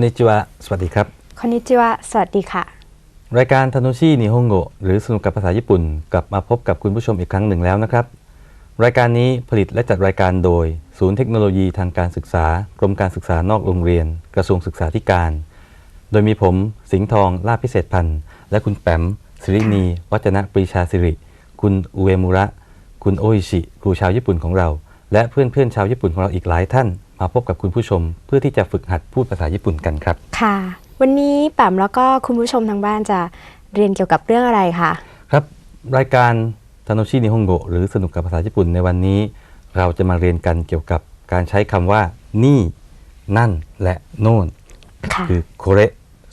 นนิจิวะสวัสดีครับคอนนิจิวะสวัสดีค่ะ รายการทานุชินิฮงโกหรือสนุกกับภาษาญี่ปุ่น กลับมาพบกับคุณผู้ชมอีกครั้งหนึ่งแล้วนะครับ รายการนี้ผลิตและจัดรายการโดย ศูนย์เทคโนโลยีทางการศึกษา กรมการศึกษานอกโรงเรียน กระทรวงศึกษาธิการ โดยมีผม สิงห์ทองลาภพิเศษพันธ์และคุณแปมสิรินีวัจนะปรีชาสิริ คุณอุเอมุระ คุณโออิชิครูชาวญี่ปุ่นของเรา และเพื่อนๆชาวญี่ปุ่นของเราอีกหลายท่าน มาพบกับคุณผู้ชม เพื่อที่จะฝึกหัดพูดภาษาญี่ปุ่นกันครับ ค่ะ วันนี้แปมแล้วก็คุณผู้ชมทางบ้านจะเรียนเกี่ยวกับเรื่องอะไรคะครับ รายการทาโนชินิฮงโกหรือสนุกกับภาษาญี่ปุ่นในวันนี้ เราจะมาเรียนกันเกี่ยวกับการใช้คำว่า นี่ นั่น และโน่นค่ะคือโคเร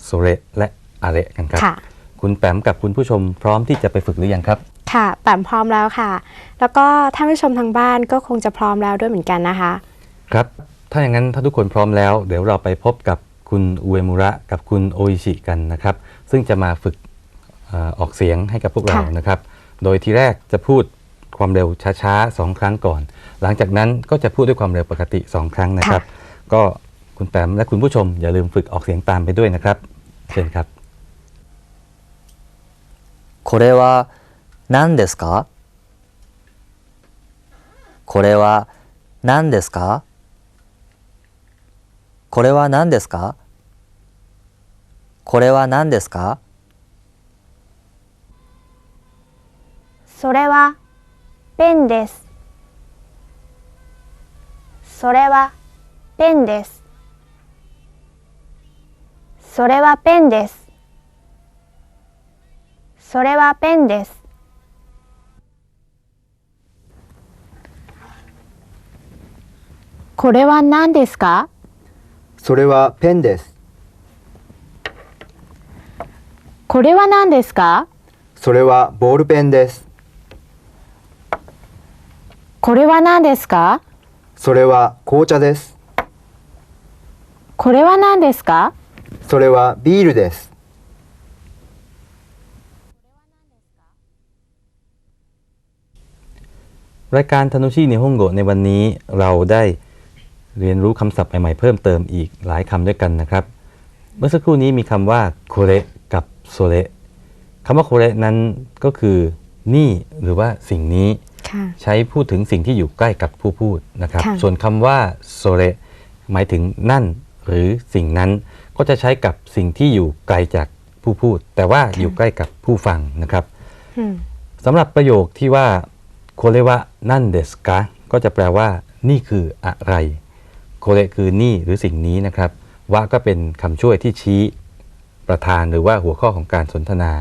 โซเรและอาเระกันครับค่ะคุณแปมกับคุณผู้ชมพร้อมที่จะไปฝึกหรือยังครับค่ะแปมพร้อมแล้วค่ะ แล้วก็ท่านผู้ชมทางบ้านก็คงจะพร้อมแล้วด้วยเหมือนกันนะคะ ครับ ถ้าอย่างนั้นถ้าทุกคนพร้อมแล้ว เดี๋ยวเราไปพบกับคุณอุเอมุระกับคุณโออิชิกันนะครับ ซึ่งจะมาฝึกเอ่อออกเสียงให้กับพวกเรา ค่ะ นะครับ โดยทีแรกจะพูดความเร็วช้าๆสองครั้งก่อน หลังจากนั้นก็จะพูดด้วยความเร็วปกติ 2 ครั้งนะครับ ก็คุณแปมและคุณผู้ชมอย่าลืมฝึกออกเสียงตามไปด้วยนะครับ เชิญครับ これは何ですかこれは何ですか これは何ですか？これは何ですか？それはペンです。それはペンです。それはペンです。それはペンです。これは何ですか？それはペンです。これは何ですかそれはボールペンです。これは何ですかそれは紅茶です。これは何ですかそれはビールです。 รายการทานุชินิฮงโกในวันนี้เราได้ เรียนรู้คำศัพท์ใหม่ๆเพิ่มเติมอีกหลายคำด้วยกันนะครับ เมื่อสักครู่นี้มีคำว่าโคเรกับโซเรคำว่าโคเรนั้นก็คือนี่หรือว่าสิ่งนี้ค่ะใช้พูดถึงสิ่งที่อยู่ใกล้กับผู้พูดนะครับค่ะส่วนคำว่าโซเรหมายถึงนั่น หรือสิ่งนั้นก็จะใช้กับสิ่งที่อยู่ไกลจากผู้พูด แต่ว่าอยู่ใกล้กับผู้ฟังนะครับอืมสำหรับประโยคที่ว่าโคเรวะนั่นเดสกะก็จะแปลว่า นี่คืออะไร โคเรคือนี่หรือสิ่งนี้นะครับวะก็เป็นคำช่วยที่ชี้ประธานหรือว่าหัวข้อของการสนทนา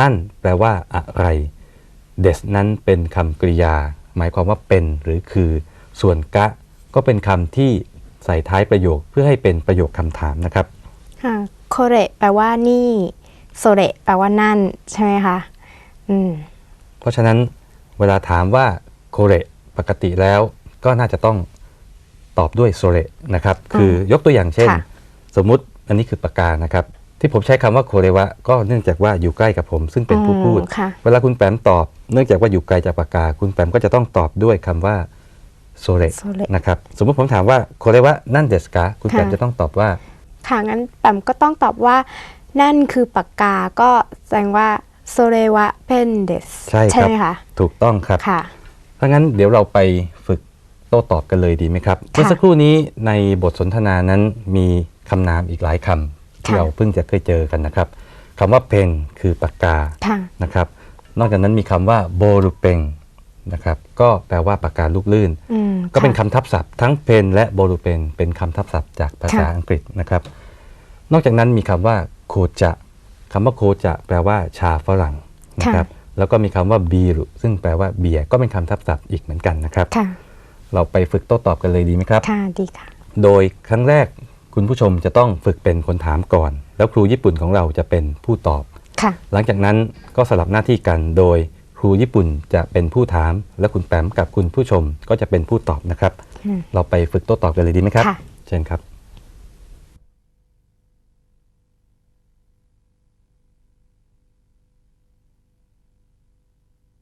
นั่นแปลว่าอะไรเดสนั้นเป็นคำกริยา หมายความว่าเป็นหรือคือ ส่วนกะ ก็เป็นคำที่ใส่ท้ายประโยคเพื่อให้เป็นประโยคคำถามนะครับค่ะโคเรแปลว่านี่โซเรแปลว่านั่นใช่ไหมคะอืมเพราะฉะนั้นเวลาถามว่าโคเรปกติแล้ว ก็น่าจะต้อง ตอบด้วยโซเรนะครับ คือยกตัวอย่างเช่นค่ะสมมุติอันนี้คือปากกานะครับ ที่ผมใช้คำว่าโคเรวะก็เนื่องจากว่าอยู่ใกล้กับผม ซึ่งเป็นผู้พูดอ๋อค่ะเวลาคุณแปมตอบ เนื่องจากว่าอยู่ไกลจากปากกา คุณแปมก็จะต้องตอบด้วยคำว่าโซเรโซเรนะครับ สมมติผมถามว่าโคเรวะนั่นเดสกาคุณแปมค่ะจะต้องตอบว่า ค่ะงั้นแปมก็ต้องตอบว่า นั่นคือปากกาก็แสดงว่าโซเรวะเพนเดสใช่ครับไหมคะถูกต้องครับค่ะถ้างั้นเดี๋ยวเราไปฝึก โต้ตอบกันเลยดีไหมครับเมื่อสักครู่นี้ในบทสนทนานั้นมีคำนามอีกหลายคำที่ค่ะเราเพิ่งจะเคยเจอกันนะครับคำว่าเพนคือปากกาค่ะนะครับ นอกจากนั้นมีคำว่าโบรูเปงนะครับก็แปลว่าปากกาลูกลื่นอืมก็เป็นค่ะคำทับศัพท์ ทั้งเพนและโบรูเปนเป็นคำทับศัพท์จากภาษาค่ะอังกฤษนะครับ นอกจากนั้นมีคำว่าโคจะคำว่าโคจะแปลว่าชาฝรั่งนะครับแล้วก็มีคำว่าบีรุซึ่งแปลว่าเบียร์ก็เป็นคำทับศัพท์อีกเหมือนกันนะครับค่ะ เราไปฝึกโต้ตอบกันเลยดีไหมครับ ค่ะ ดีค่ะ โดยครั้งแรกคุณผู้ชมจะต้องฝึกเป็นคนถามก่อน แล้วครูญี่ปุ่นของเราจะเป็นผู้ตอบ ค่ะ หลังจากนั้นก็สลับหน้าที่กัน โดยครูญี่ปุ่นจะเป็นผู้ถาม และคุณแปมกับคุณผู้ชมก็จะเป็นผู้ตอบนะครับ อืม เราไปฝึกโต้ตอบกันเลยดีไหมครับ ค่ะ เชิญครับ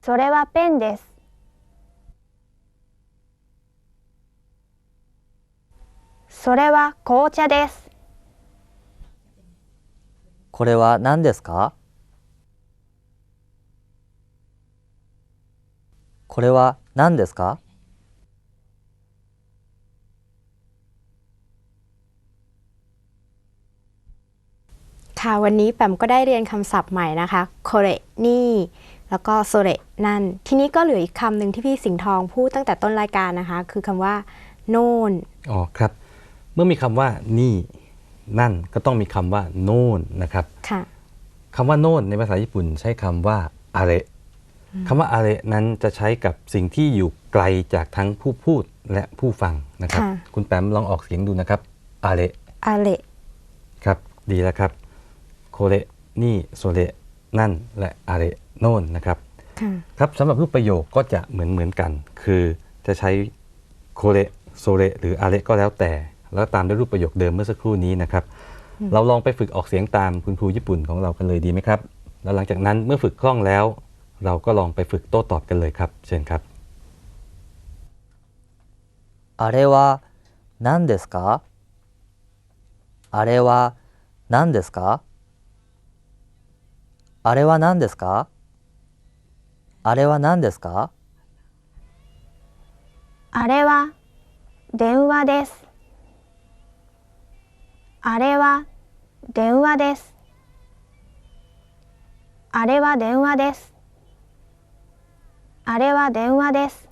それはペンです。 それは紅茶です。 これは何ですかこれは何ですか ค่ะวันนี้แปมก็ได้เรียนคำศัพท์ใหม่นะคะโคเรนี่ แล้วก็โซเรนั่น ทีนี้ก็เหลืออีกคำหนึ่งที่พี่สิงห์ทองพูดตั้งแต่ต้นรายการนะคะ คือคำว่า โน่น อ๋อครับ เมื่อมีคำว่านี่นั่นก็ต้องมีคำว่าโน่นนะครับค่ะคำว่าโน่นในภาษาญี่ปุ่นใช้คำว่าอาเระคำว่าอาเระนั้นจะใช้กับสิ่งที่อยู่ไกลจากทั้งผู้พูดและผู้ฟังนะครับค่ะคุณแปมลองออกเสียงดูนะครับอาเระอาเระครับดีแล้วครับโคเรนี่โซเรนั่นและอาเระโน่นนะครับค่ะครับสำหรับรูปประโยคก็จะเหมือนเหมือนกัน คือจะใช้โคเรโซเรหรืออาเระก็แล้วแต่ แล้วตามด้วยรูปประโยคเดิมเมื่อสักครู่นี้นะครับ เราลองไปฝึกออกเสียงตามคุณครูญี่ปุ่นของเรากันเลยดีไหมครับ แล้วหลังจากนั้นเมื่อฝึกคล่องแล้ว เราก็ลองไปฝึกโต้ตอบกันเลยครับ เชิญครับ あれは何ですかあれは何ですかあれは何ですかあれは何ですかあれは電話です。 あれは電話です。あれは電話です。あれは電話です。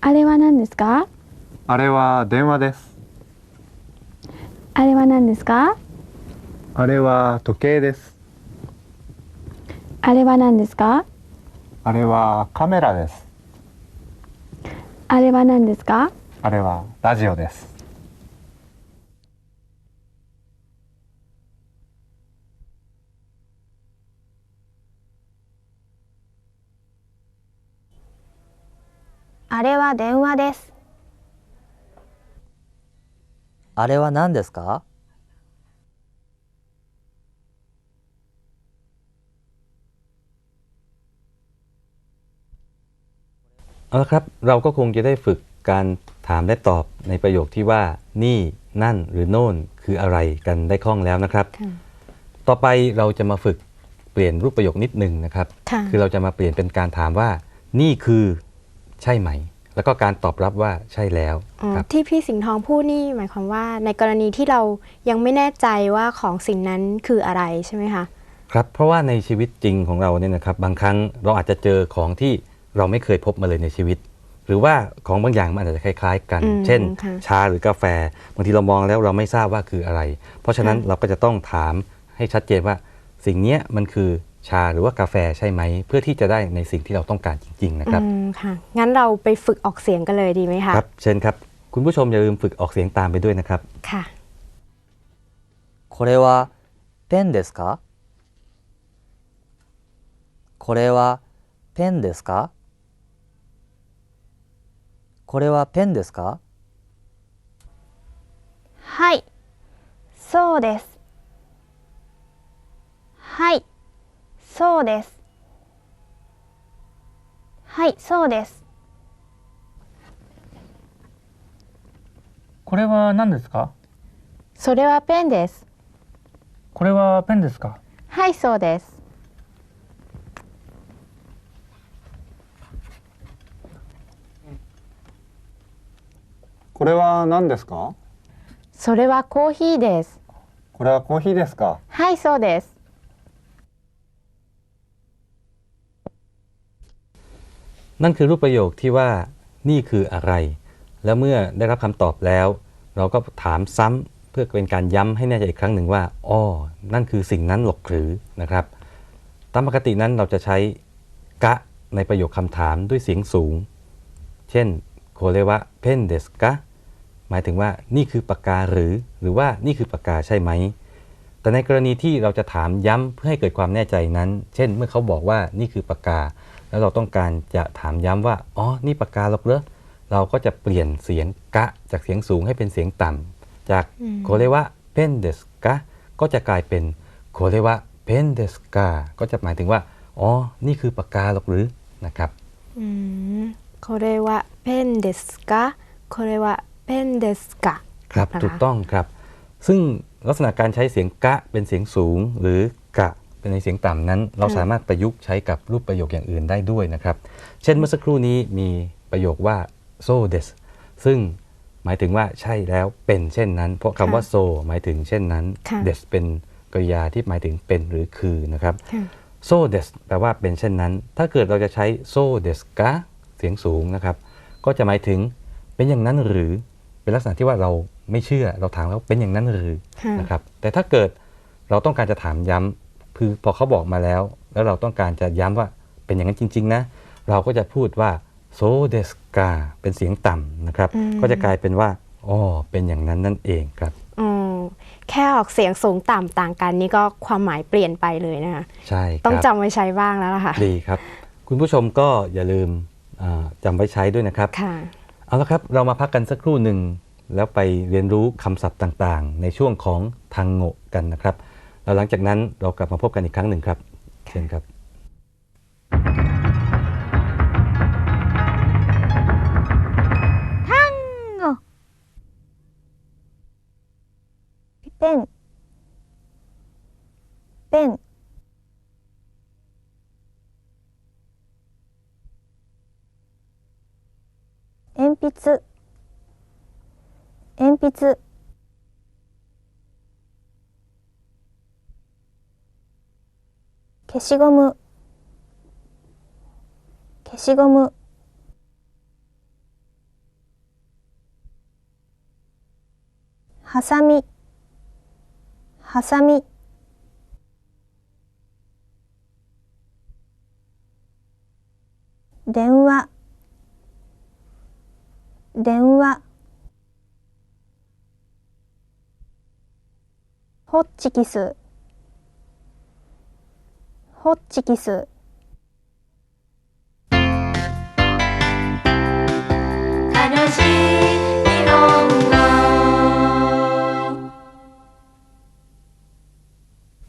あれは何ですか？あれは電話です。あれは何ですか？あれは時計です。あれは何ですか？あれはカメラです。あれは何ですか？あれはラジオです。あれは電話です。あれは何ですか？ เอาละครับเราก็คงจะได้ฝึกการถามและตอบในประโยคที่ว่า นี่นั่นหรือโน่นคืออะไรกันได้คล่องแล้วนะครับค่ะต่อไปเราจะมาฝึกเปลี่ยนรูปประโยคนิดหนึ่งนะครับค่ะคือเราจะมาเปลี่ยนเป็นการถามว่า นี่คือใช่ไหม แล้วก็การตอบรับว่าใช่แล้วอ๋อครับที่พี่สิงห์ทองพูดนี่หมายความว่า ในกรณีที่เรายังไม่แน่ใจว่าของสิ่งนั้นคืออะไรใช่ไหมคะครับเพราะว่าในชีวิตจริงของเราเนี่ยนะครับ บางครั้งเราอาจจะเจอของที่ เราไม่เคยพบมาเลยในชีวิต หรือว่าของบางอย่างมันอาจจะคล้าย ๆ กัน อืม เช่น ค่ะ ชาหรือกาแฟบางทีเรามองแล้วเราไม่ทราบว่าคืออะไร เพราะฉะนั้น ค่ะ เราก็จะต้องถามให้ชัดเจนว่า สิ่งเนี้ยมันคือชาหรือว่ากาแฟใช่ไหม เพื่อที่จะได้ในสิ่งที่เราต้องการจริง ๆ นะครับ อืมค่ะ งั้นเราไปฝึกออกเสียงกันเลยดีไหมคะ ครับ เชิญครับ คุณผู้ชมอย่าลืมฝึกออกเสียงตามไปด้วยนะครับ ค่ะ これはペンですかこれはペンですか これはペンですか？はい。そうです。はい。そうです。はい、そうです。これは何ですか？それはペンです。これはペンですか？はい、そうです。これは何ですかそれはコーヒーです。これはコーヒーですかはい、そうです。 นั่นคือรูปประโยคที่ว่านี่คืออะไร แล้วเมื่อได้รับคำตอบแล้ว เราก็ถามซ้ำเพื่อเป็นการย้ำให้แน่ใจอีกครั้งหนึ่งว่าอ้อนั่นคือสิ่งนั้นหรอกหรือนะครับ ตามปกตินั้นเราจะใช้กะในประโยคคำถามด้วยเสียงสูง เช่นโคเรวะเพนเดสกะ หมายถึงว่านี่คือปากกาหรือ หรือว่านี่คือปากกาใช่ไหม แต่ในกรณีที่เราจะถามย้ำเพื่อให้เกิดความแน่ใจนั้น เช่น เมื่อเขาบอกว่านี่คือปากกา แล้วเราต้องการจะถามย้ำว่า อ๋อ นี่ปากกาหรอกเหรอ เราก็จะเปลี่ยนเสียงกะ จากเสียงสูงให้เป็นเสียงต่ำ จาก อืม โคเรวะเพนเดสกะก็จะกลายเป็นโคเรวะเพนเดสกาก็จะหมายถึงว่า อ๋อ นี่คือปากกาหรอกหรือ นะครับ อืม これはペンですかこれは เปนเดสกะครับถูกต้องครับ ซึ่งลักษณะการใช้เสียงกะเป็นเสียงสูง หรือกะเป็นในเสียงต่ำนั้น เราสามารถประยุกต์ใช้กับรูปประโยคอย่างอื่นได้ด้วยนะครับ เช่นเมื่อสักครู่นี้มีประโยคว่าโซเดสซึ่งหมายถึงว่าใช่แล้วเป็นเช่นนั้น เพราะคำว่าโซหมายถึงเช่นนั้นเดสเป็นกริยาที่หมายถึงเป็นหรือคือนะครับโซเดสแปลว่าเป็นเช่นนั้น ถ้าเกิดเราจะใช้โซเดสกะเสียงสูงนะครับ ก็จะหมายถึงเป็นอย่างนั้นหรือ เป็นลักษณะที่ว่าเราไม่เชื่อเราถามแล้วเป็นอย่างนั้นหรือค่ะนะครับแต่ถ้าเกิดเราต้องการจะถามย้ำคือพอเขาบอกมาแล้ว แล้วเราต้องการจะย้ำว่าเป็นอย่างนั้นจริง ๆ นะ เราก็จะพูดว่า so des ka เป็นเสียงต่ำนะครับอืมก็จะกลายเป็นว่าอ๋อเป็นอย่างนั้นนั่นเองครับอืมแค่ออกเสียงสูงต่ำต่างกันนี่ก็ความหมายเปลี่ยนไปเลยนะคะใช่ครับต้องจำไว้ใช้บ้างแล้วล่ะค่ะดีครับ คุณผู้ชมก็อย่าลืมอ่าจำไว้ใช้ด้วยนะครับค่ะ เอาละครับ เรามาพักกันสักครู่หนึ่ง แล้วไปเรียนรู้คำศัพท์ต่างๆ ในช่วงของทางโงะกันนะครับ แล้วหลังจากนั้นเรากลับมาพบกันอีกครั้งหนึ่งครับเชิญครับペ筆。鉛筆。消しゴム。消しゴム。ハサミ。ハサミ。電話。電話ホッチキスホッチキス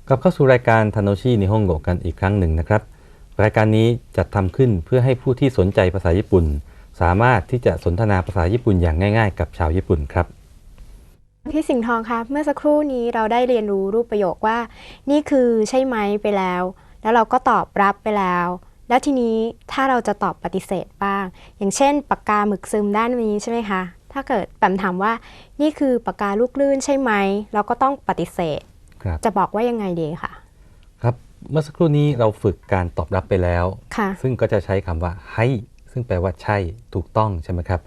กลับเข้าสู่รายการทานโนชิในห้องโกกันอีกครั้งหนึ่งนะครับ รายการนี้จัดทำขึ้นเพื่อให้ผู้ที่สนใจภาษาญี่ปุ่น สามารถที่จะสนทนาภาษาญี่ปุ่นอย่างง่าย ๆ กับชาวญี่ปุ่นครับ พี่สิงห์ทองคะเมื่อสักครู่นี้เราได้เรียนรู้รูปประโยคว่า นี่คือใช่ไหมไปแล้ว แล้วเราก็ตอบรับไปแล้ว แล้วทีนี้ถ้าเราจะตอบปฏิเสธบ้าง อย่างเช่นปากกาหมึกซึมด้านนี้ใช่ไหมคะถ้าเกิดแปมถามว่า นี่คือปากกาลูกลื่นใช่ไหมเราก็ต้องปฏิเสธครับจะบอกว่ายังไงดีคะครับเมื่อสักครู่นี้เราฝึกการตอบรับไปแล้วค่ะซึ่งก็จะใช้คำว่าให้ ซึ่งแปลว่าใช่ถูกต้องใช่ไหมครับ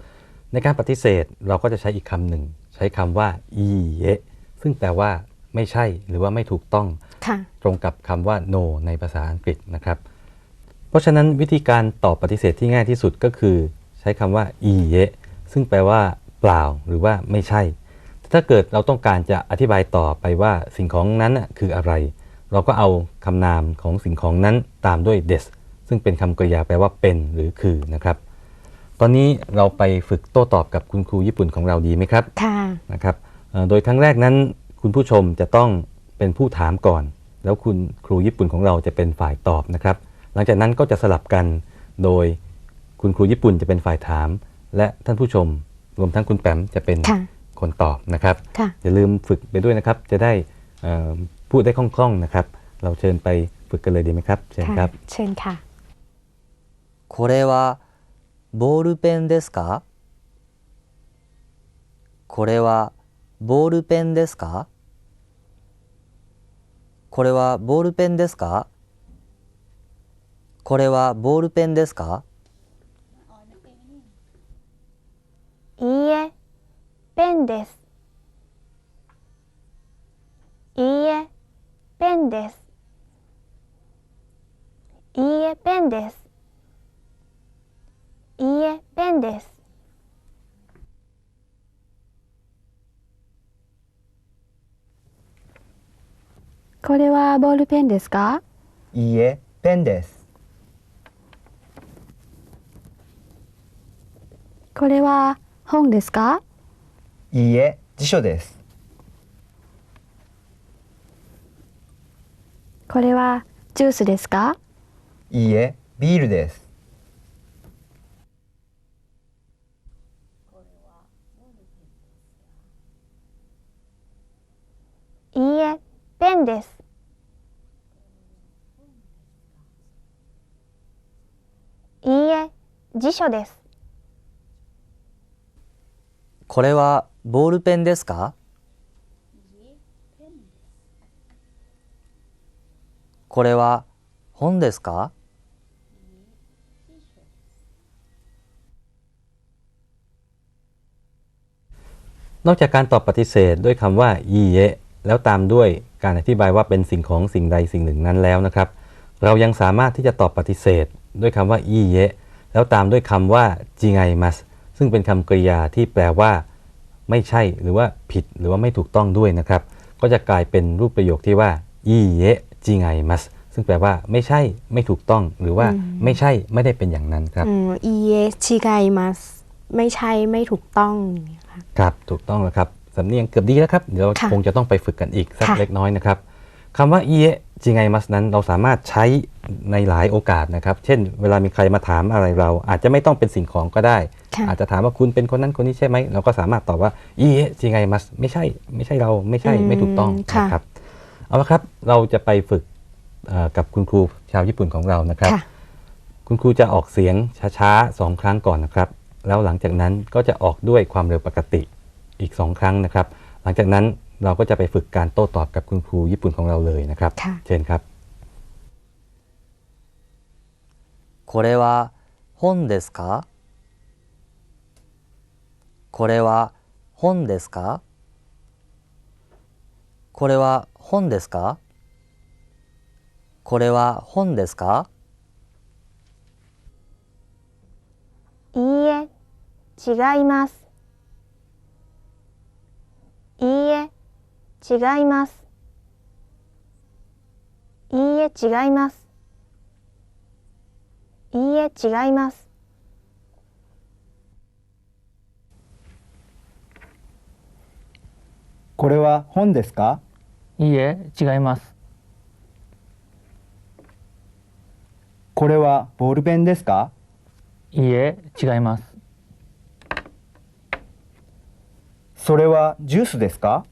ในการปฏิเสธเราก็จะใช้อีกคำหนึ่ง ใช้คำว่าอีเอะซึ่งแปลว่าไม่ใช่หรือว่าไม่ถูกต้องค่ะตรงกับคำว่า no ในภาษาอังกฤษนะครับ เพราะฉะนั้นวิธีการตอบปฏิเสธที่ง่ายที่สุดก็คือ ใช้คำว่าอีเอะซึ่งแปลว่าเปล่าหรือว่าไม่ใช่ ถ้าเกิดเราต้องการจะอธิบายต่อไปว่าสิ่งของนั้นน่ะคืออะไร เราก็เอาคำนามของสิ่งของนั้นตามด้วย des ซึ่งเป็นคำกริยาแปลว่าเป็นหรือคือนะครับ ตอนนี้เราไปฝึกโต้ตอบกับคุณครูญี่ปุ่นของเราดีไหมครับค่ะนะครับเอ่อโดยครั้งแรกนั้นคุณผู้ชมจะต้องเป็นผู้ถามก่อน แล้วคุณครูญี่ปุ่นของเราจะเป็นฝ่ายตอบนะครับ หลังจากนั้นก็จะสลับกันโดยคุณครูญี่ปุ่นจะเป็นฝ่ายถาม และท่านผู้ชมรวมทั้งคุณแปมจะเป็นค่ะคนตอบนะครับค่ะอย่าลืมฝึกไปด้วยนะครับ จะได้เอ่อพูดได้คล่องๆนะครับ เราเชิญไปฝึกกันเลยดีไหมครับ เชิญครับ เชิญค่ะ これはボールペンですか？これはボールペンですか？これはボールペンですか？これはボールペンですか？いいえペンです。いいえペンです。いいえペンです。いいえペンですこれはボールペンですか？いいえ、ペンです。これは本ですか？いいえ、辞書です。これはジュースですか？いいえ、ビールです。ンです。いいえ、辞書です。これはボールペンですかこれは本ですか นอกจากการตอบปฏิเสธด้วยคำว่าอีเยะ แล้วตามด้วยการอธิบายว่าเป็นสิ่งของสิ่งใดสิ่งหนึ่งนั้นแล้วนะครับ เรายังสามารถที่จะตอบปฏิเสธ ด้วยคำว่าอีเยะแล้วตามด้วยคำว่าจิไงมัสซึ่งเป็นคำกริยาที่แปลว่า ไม่ใช่หรือว่าผิดหรือว่าไม่ถูกต้องด้วยนะครับ ก็จะกลายเป็นรูปประโยคที่ว่าอีเยะจิไงมัสซึ่งแปลว่าไม่ใช่ไม่ถูกต้องหรือว่าไม่ใช่ไม่ได้เป็นอย่างนั้นครับอืมอีเยชิไกมัสไม่ใช่ไม่ถูกต้องเนี่ยค่ะครับถูกต้องแล้วครับ สำเนียงเกือบดีแล้วครับ เดี๋ยวเราค่ะคงจะต้องไปฝึกกันอีกสักค่ะเล็กน้อยนะครับคำว่าเอะจิไงมัสนั้นเราสามารถใช้ในหลายโอกาสนะครับ เช่น เวลามีใครมาถามอะไรเรา อาจจะไม่ต้องเป็นสิ่งของก็ได้ค่ะอาจจะถามว่าคุณเป็นคนนั้นคนนี้ใช่ไหมเราก็สามารถตอบว่าเอะจิไงมัสไม่ใช่ ไม่ใช่เราไม่ใช่ไม่ถูกต้องค่ะนะครับเอาละครับเราจะไปฝึกเอ่อกับคุณครูชาวญี่ปุ่นของเรานะครับค่ะคุณครูจะออกเสียงช้าๆสองครั้งก่อนนะครับ แล้วหลังจากนั้นก็จะออกด้วยความเร็วปกติ อีกสองครั้งนะครับ หลังจากนั้นเราก็จะไปฝึกการโต้ตอบกับคุณครูญี่ปุ่นของเราเลยนะครับ ค่ะ เชิญครับ これは本ですかこれは本ですかこれは本ですかこれは本ですかいいえ、違います。 いいえ、違います。いいえ、違います。いいえ、違います。これは本ですか？いいえ、違います。これはボールペンですか？いいえ、違います。それはジュースですか？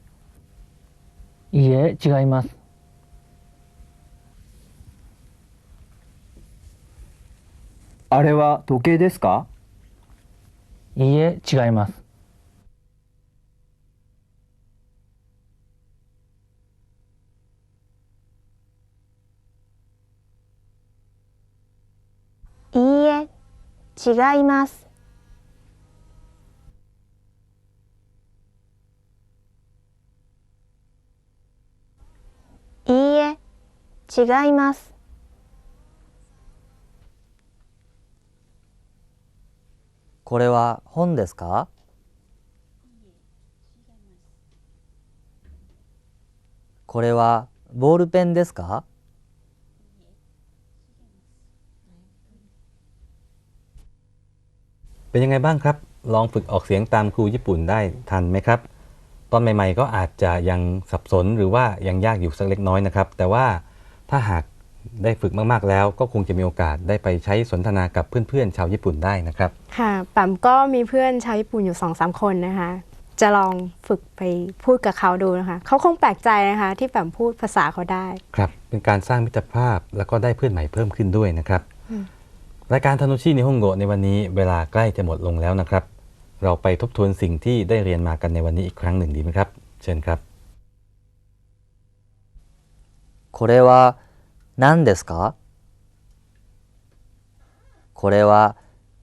いいえ、違います。あれは時計ですか？いいえ、違います。いいえ、違います。いいえ、違います。これは本ですかこれはボールペンですか เป็นยังไงบ้างครับ ลองฝึกออกเสียงตามครูญี่ปุ่นได้ทันไหมครับ ตอนใหม่ ๆ ก็อาจจะยังสับสนหรือว่ายังยากอยู่สักเล็กน้อยนะครับ แต่ว่าถ้าหากได้ฝึกมากๆแล้ว ก็คงจะมีโอกาสได้ไปใช้สนทนากับเพื่อนๆชาวญี่ปุ่นได้นะครับ ค่ะแปมก็มีเพื่อนชาวญี่ปุ่นอยู่สองสามคนนะคะ จะลองฝึกไปพูดกับเขาดูนะคะ เขาคงแปลกใจนะคะ ที่แปมพูดภาษาเขาได้ ครับ เป็นการสร้างมิตรภาพแล้วก็ได้เพื่อนใหม่เพิ่มขึ้นด้วยนะครับ รายการทานุชินิฮงโกในวันนี้เวลาใกล้จะหมดลงแล้วนะครับ เราไปทบทวนสิ่งที่ได้เรียนมากันในวันนี้อีกครั้งหนึ่งดีไหมครับ เชิญครับ これは何ですかこれは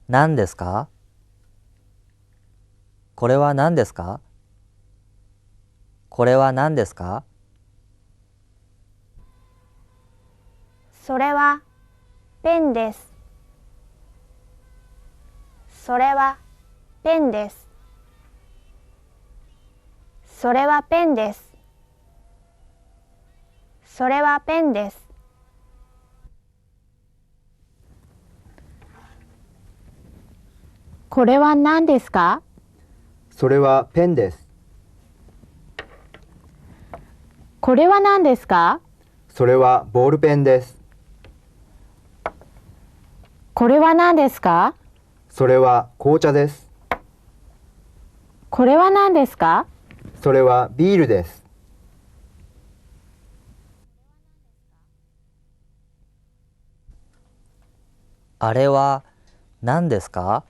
何ですかこれは何ですかこれは何ですかそれはペンです。それは ペンです。それはペンです。それはペンです。これは何ですか？それはペンですこれは何ですか？それはボールペンですこれは何ですか？それは紅茶ですこれは何ですか？それはビールです。あれは何ですか？